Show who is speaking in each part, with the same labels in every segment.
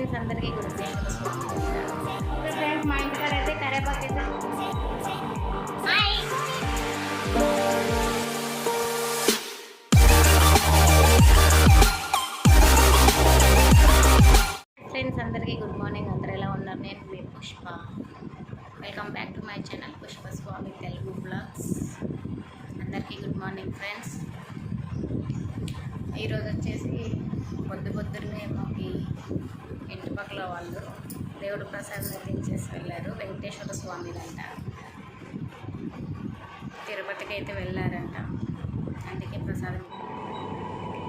Speaker 1: Friends అందరికీ good friends మా ఇంటికాడ అయితే కరేపాకు అయితే ఫ్రెండ్స్ అందరికీ గుడ్ మార్నింగ్ అందరు ఎలా ఉన్నారు? నేను మీ Pushpa. Welcome back to my channel Pushpa Swamy Telugu blogs అందరికీ గుడ్ మార్నింగ్ ఫ్రెండ్స్ ఈరోజు వచ్చేసి పొద్దు పొద్దున్నే మాకి ఇంటి పక్కల వాళ్ళు దేవుడు ప్రసాదం అందించేసి వెళ్ళారు. వెంకటేశ్వర స్వామి అంట తిరుపతికి అయితే వెళ్ళారంట. అందుకే ప్రసాదం.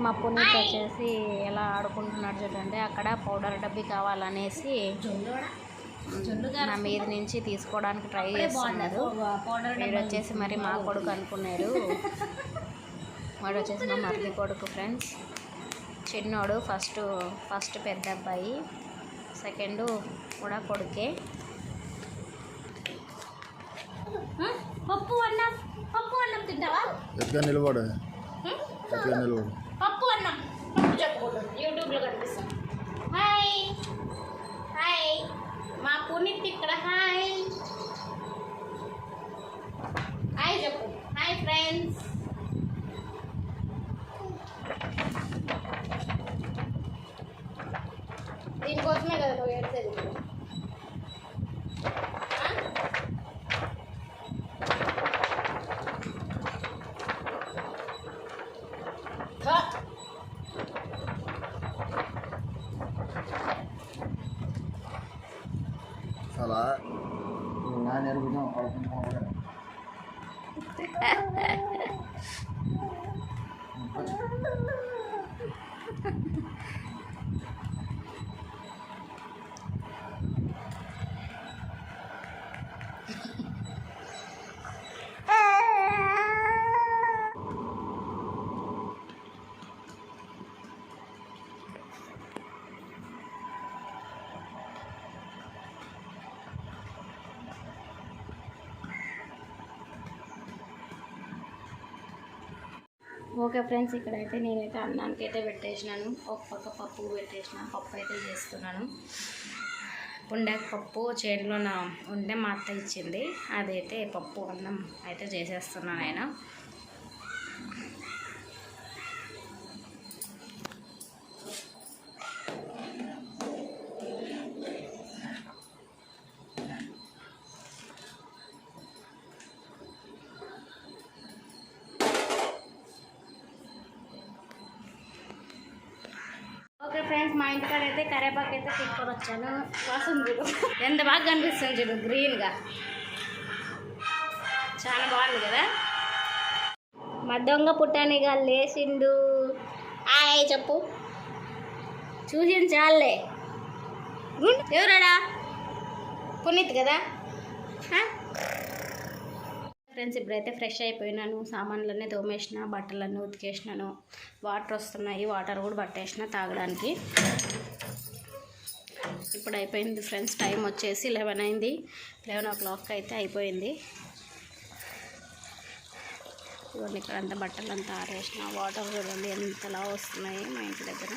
Speaker 1: మా పునీత్ వచ్చేసి ఎలా ఆడుకుంటున్నాడు చూడండి. అక్కడ పౌడర్ డబ్బి కావాలనేసి నా మీద నుంచి తీసుకోవడానికి ట్రై చేస్తున్నారు. వీడు వచ్చేసి మరి మా కొడుకు అనుకున్నాడు వాడు వచ్చేసి మా మరిది కొడుకు ఫ్రెండ్స్. చిన్నోడు ఫస్ట్ ఫస్ట్ పెద్ద అబ్బాయి సెకండ్ కూడా కొడుకే. పప్పు అన్నం పప్పు అన్నం తింటావా?
Speaker 2: నిలబడు? నిలబడు?
Speaker 1: పప్పు అన్నం పప్పు యూట్యూబ్లో కనిపిస్తాం హాయ్ హాయ్ మా పునీత్ ఇక్కడ. హాయ్ హాయ్ చెప్పు. హాయ్ ఫ్రెండ్స్
Speaker 2: చాలా నా నేర్పుతాం పడుకుంటున్నాం
Speaker 1: ఓకే ఫ్రెండ్స్ ఇక్కడైతే నేనైతే అన్నానికి అయితే పెట్టేసినాను. ఒక పక్క పప్పు పెట్టేసిన పప్పు అయితే చేస్తున్నాను. ఉండాక పప్పు చేతిలో నా ఉండే మా అత్త ఇచ్చింది. అదైతే పప్పు అన్నం అయితే చేసేస్తున్నాను నేను. ఫ్రెండ్స్ మా ఇంటికాడ అయితే కరేపాకు అయితే తీసుకొని వచ్చాను. వాసన చూడు. ఎంత బాగా కనిపిస్తుంది చూడు గ్రీన్గా. చాలా బాగుంది కదా? మా దొంగ పుట్టానిగా లేచిండు. ఆయ్ చెప్పు. చూసిన చాలే. ఎవరాడా? పునీత్ కదా? ఫ్రెండ్స్ ఇప్పుడైతే ఫ్రెష్ అయిపోయినాను. సామాన్లన్నీ తోమేసిన బట్టలన్నీ ఉతికేసినాను. వాటర్ వస్తున్నాయి వాటర్ కూడా పట్టేసిన తాగడానికి. ఇప్పుడు అయిపోయింది ఫ్రెండ్స్ టైం వచ్చేసి లెవెన్ అయింది. లెవెన్ ఓ క్లాక్ అయితే అయిపోయింది. ఇవన్నీ ఇక్కడ అంతా బట్టలు అంతా ఆరేసిన వాటర్ చూడండి ఎంతలా వస్తున్నాయి మా ఇంటి దగ్గర.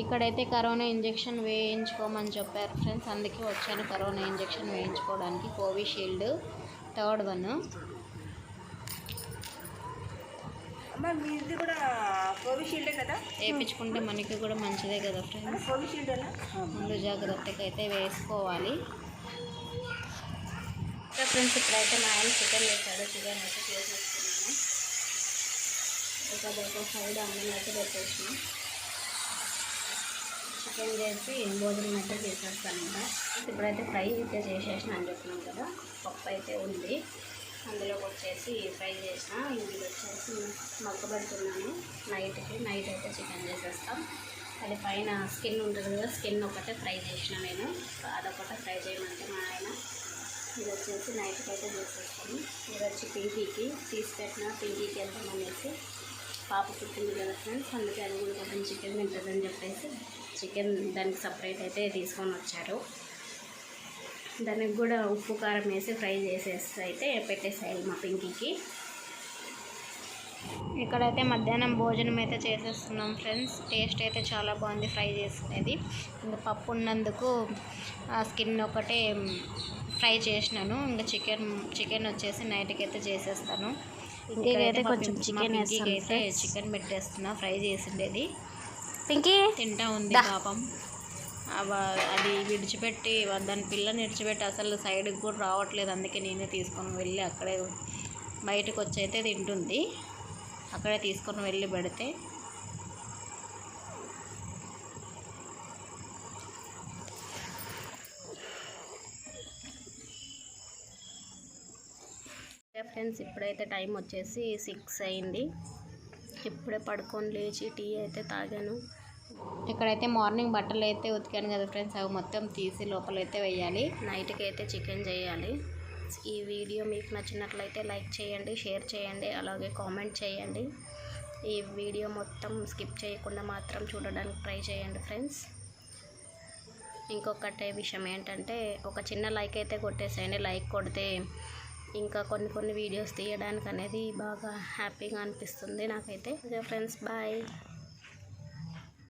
Speaker 1: ఇక్కడైతే కరోనా ఇంజెక్షన్ వేయించుకోమని చెప్పారు ఫ్రెండ్స్. అందుకే వచ్చాను కరోనా ఇంజెక్షన్ వేయించుకోవడానికి కోవిషీల్డ్ థర్డ్ వన్.
Speaker 3: మీది కూడా కోవిషీల్డే కదా?
Speaker 1: వేయించుకుంటే మనకి కూడా మంచిదే కదా ఫ్రెండ్స్.
Speaker 3: కోవిషీల్డేనా?
Speaker 1: ముందు జాగ్రత్తగా అయితే వేసుకోవాలి. ఫ్రెండ్స్ ఇప్పుడైతే మా ఆయన చికెన్ వేసాడు చికెన్ అయితే ఒక సైడ్ అన్నం అయితే పెట్టేసిన. చికెన్ చేసి భోజనం అయితే చేసేస్తాను ఇంకా ఇప్పుడైతే ఫ్రై అయితే చేసేసిన అని చెప్పినాం కదా పప్పు అయితే ఉంది. అందులోకి వచ్చేసి ఫ్రై చేసిన ఇది వచ్చేసి మగ్గబడుతున్నాను. నైట్కి నైట్ అయితే చికెన్ చేసేస్తాం. అది పైన స్కిన్ ఉంటుంది కదా స్కిన్ ఒకటే ఫ్రై చేసిన నేను. అదొకటే ఫ్రై చేయమంటే మా ఆయన. ఇది వచ్చేసి నైట్కి అయితే చేసేస్తాను. ఇది వచ్చి పింకీకి తీసుకెట్టిన పింకీకి వెళ్తామనేసి పాప పుట్టింది కదా ఫ్రెండ్స్ అందుకే అది కూడా కొంచెం చికెన్ తింటుందని చెప్పేసి చికెన్ దానికి సపరేట్ అయితే తీసుకొని వచ్చారు. దానికి కూడా ఉప్పు కారం వేసి ఫ్రై చేసేసి అయితే పెట్టేసేయాలి మా పింకీకి. ఇక్కడైతే మధ్యాహ్నం భోజనం అయితే చేసేస్తున్నాం ఫ్రెండ్స్. టేస్ట్ అయితే చాలా బాగుంది ఫ్రై చేసుకునేది. ఇంకా పప్పు ఉన్నందుకు స్కిన్ ఒకటే ఫ్రై చేసినాను. ఇంకా చికెన్ చికెన్ వచ్చేసి నైట్కి అయితే చేసేస్తాను
Speaker 4: ఇంటికైతే కొంచెం చికెన్
Speaker 1: అయితే చికెన్ పెట్టేస్తున్నా ఫ్రై చేసిండేది.
Speaker 4: పింకీ?
Speaker 1: తింటా ఉంది పాపం. అది విడిచిపెట్టి దాని పిల్లని విడిచిపెట్టి అసలు సైడ్కి కూడా రావట్లేదు. అందుకే నేనే తీసుకొని వెళ్ళి అక్కడే బయటకు వచ్చి అయితే తింటుంది. అక్కడే తీసుకొని వెళ్ళి పెడితే ఫ్రెండ్స్ ఇప్పుడైతే టైం వచ్చేసి సిక్స్ అయింది. ఇప్పుడే పడుకొని లేచి టీ అయితే తాగాను. ఇక్కడైతే మార్నింగ్ బట్టలు అయితే ఉతికాను కదా ఫ్రెండ్స్. అవి మొత్తం తీసి లోపలైతే వేయాలి. నైట్కి అయితే చికెన్ చేయాలి. ఈ వీడియో మీకు నచ్చినట్లయితే లైక్ చేయండి షేర్ చేయండి అలాగే కామెంట్ చేయండి. ఈ వీడియో మొత్తం స్కిప్ చేయకుండా మాత్రం చూడడానికి ట్రై చేయండి ఫ్రెండ్స్. ఇంకొకటే విషయం ఏంటంటే ఒక చిన్న లైక్ అయితే కొట్టేసేయండి. లైక్ కొడితే ఇంకా కొన్ని కొన్ని వీడియోస్ తీయడానికి అనేది బాగా హ్యాపీగా అనిపిస్తుంది నాకైతే. Friends bye.